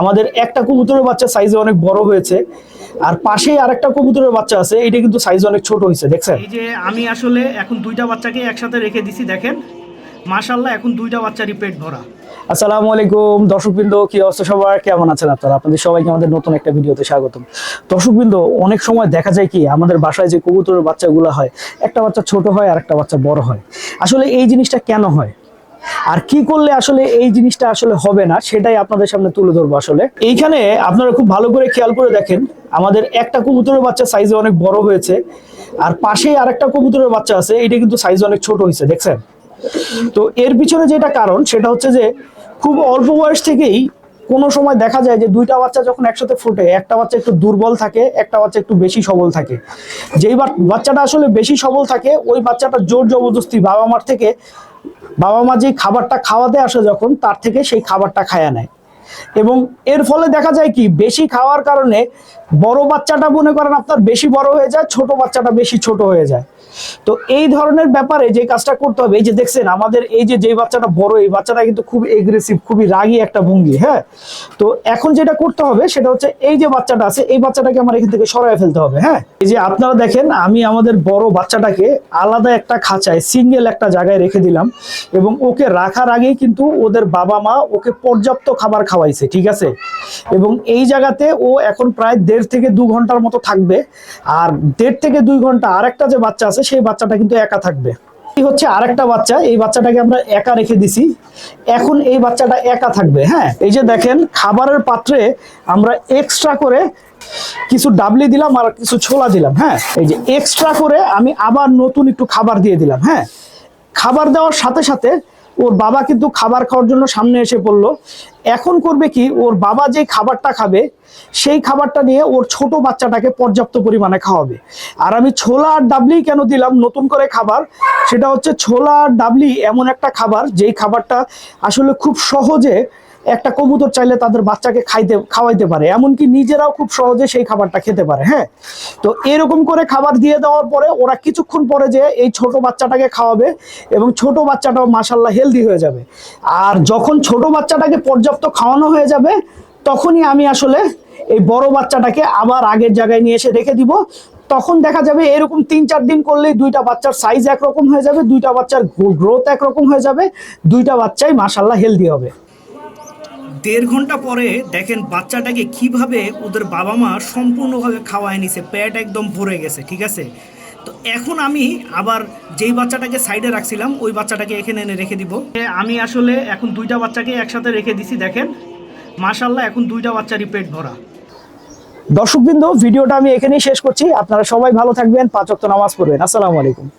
আমাদের একটা কবুতরের বাচ্চা সাইজে অনেক বড় হয়েছে। আর পাশেই আরেকটা কবুতরের বাচ্চা আছে এটা কিন্তু সাইজ অনেক ছোট হয়েছে দেখছেন? এই যে আমি আসলে এখন দুইটা বাচ্চাকে একসাথে রেখে দিছি দেখেন। মাশাল্লাহ এখন দুইটা বাচ্চারই পেট ভরা। আসসালামু আলাইকুম দর্শকবৃন্দ কি অবস্থা সবার? কেমন আছেন আপনারা? আপনাদের সবাইকে আমাদের নতুন একটা ভিডিওতে স্বাগতম। দর্শকবৃন্দ অনেক সময় দেখা যায় কি আমাদের বাসায় যে কবুতরের বাচ্চাগুলো হয় একটা বাচ্চা ছোট হয় আর একটা বাচ্চা বড় হয়। আসলে এই জিনিসটা কেন হয়? আর কি করলে আসলে এই জিনিসটা আসলে হবে না, সেটাই আপনাদের সামনে তুলে ধরবো আসলে। এইখানে আপনারা খুব ভালো করে খেয়াল করে দেখেন, আমাদের একটা কবুতরের বাচ্চা সাইজে অনেক বড় হয়েছে, আর পাশেই আর একটা কবুতরের বাচ্চা আছে, এটা কিন্তু সাইজ অনেক ছোট হয়েছে, দেখছেন? তো এর পিছনে যেটা কারণ, সেটা হচ্ছে যে খুব অল্প বয়স থেকেই কোনো সময় দেখা যায় যে দুইটা বাচ্চা যখন একসাথে ফোটে, একটা বাচ্চা একটু দুর্বল থাকে, একটা বাচ্চা একটু বেশি সবল থাকে। যেই বাচ্চাটা আসলে বেশি সবল থাকে, ওই বাচ্চাটা জোর জবরদস্তি বাবা মার থেকে বাবা মা যে খাবারটা খাওয়াতে আসে যখন, তার থেকে সেই খাবারটা খায়া নেয়। এবং এর ফলে দেখা যায় কি, বেশি খাওয়ার কারণে বড় বাচ্চাটা মনে করেন আপনার বেশি বড় হয়ে যায়, ছোট বাচ্চাটা বেশি ছোট হয়ে যায়। তো এই ধরনের ব্যাপারে যে কাজটা করতে হবে, এই যে দেখছেন, আমাদের এই যে যে বাচ্চাটা বড়, এই বাচ্চাটা কিন্তু খুব এগ্রেসিভ খুবই রাগী একটা ভঙ্গি হ্যাঁ? তো এখন যেটা করতে হবে, সেটা হচ্ছে এই যে বাচ্চাটা আছে, এই বাচ্চাটাকে আমার এখান থেকে সরাই ফেলতে হবে হ্যাঁ? এই যে আপনারা দেখেন, আমি আমাদের বড় বাচ্চাটাকে আলাদা একটা খাঁচায় সিঙ্গেল একটা জায়গায় রেখে দিলাম এবং ওকে রাখার আগেই কিন্তু ওদের বাবা মা ওকে পর্যাপ্ত খাবার খাওয়াইছে, ঠিক আছে? এবং এই জায়গাতে ও এখন প্রায় দেড় থেকে দু ঘণ্টার মতো থাকবে। আর দেড় থেকে দুই ঘণ্টা আরেকটা যে বাচ্চা আছে, সেই বাচ্চাটা কিন্তু একা থাকবে। এই হচ্ছে আরেকটা বাচ্চা, এই বাচ্চাটাকে আমরা একা রেখে দিছি। এখন এই বাচ্চাটা একা থাকবে হ্যাঁ? এই যে দেখেন, খাবারের পাত্রে আমরা এক্সট্রা করে কিছু ডাবলি দিলাম আর কিছু ছোলা দিলাম হ্যাঁ? এই যে এক্সট্রা করে আমি আবার নতুন একটু খাবার দিয়ে দিলাম হ্যাঁ? খাবার দেওয়ার সাথে সাথে ওর বাবা কিন্তু খাবার খাওয়ার জন্য সামনে এসে পড়ল। এখন করবে কি, ওর বাবা যে খাবারটা খাবে, সেই খাবারটা নিয়ে ওর ছোট বাচ্চাটাকে পর্যাপ্ত পরিমাণে খাওয়াবে। আর আমি ছোলা আর ডাবলি কেন দিলাম নতুন করে খাবার? সেটা হচ্ছে ছোলা আর ডাবলি এমন একটা খাবার, যেই খাবারটা আসলে খুব সহজে একটা কবুতর চাইলে তাদের বাচ্চাকে খাইতে, খাওয়াইতে পারে। এমনকি নিজেরাও খুব সহজে সেই খাবারটা খেতে পারে হ্যাঁ? তো এরকম করে খাবার দিয়ে দেওয়ার পরে ওরা কিছুক্ষণ পরে যে এই ছোট বাচ্চাটাকে খাওয়াবে এবং ছোট বাচ্চাটাও মাসাল্লাহ হেলদি হয়ে যাবে। আর যখন ছোট বাচ্চাটাকে পর্যাপ্ত খাওয়ানো হয়ে যাবে, তখনই আমি আসলে এই বড় বাচ্চাটাকে আবার আগের জায়গায় নিয়ে এসে রেখে দিব। তখন দেখা যাবে এরকম তিন চার দিন করলেই দুইটা বাচ্চার সাইজ একরকম হয়ে যাবে, দুইটা বাচ্চার গ্রোথ একরকম হয়ে যাবে, দুইটা বাচ্চাই মাসাল্লাহ হেলদি হবে। দেড় ঘণ্টা পরে দেখেন বাচ্চাটাকে কীভাবে ওদের বাবা মা সম্পূর্ণভাবে খাওয়ায় নিছে, পেট একদম ভরে গেছে, ঠিক আছে? তো এখন আমি আবার যেই বাচ্চাটাকে সাইডে রাখছিলাম ওই বাচ্চাটাকে এখানে এনে রেখে দিব। আমি আসলে এখন দুইটা বাচ্চাকে একসাথে রেখে দিছি দেখেন। মাশাল্লাহ এখন দুইটা বাচ্চারই পেট ভরা। দর্শকবৃন্দ ভিডিওটা আমি এখানেই শেষ করছি। আপনারা সবাই ভালো থাকবেন পাঁচক্ত ওয়াক্ত নামাজ পড়বেন। আসসালামু আলাইকুম।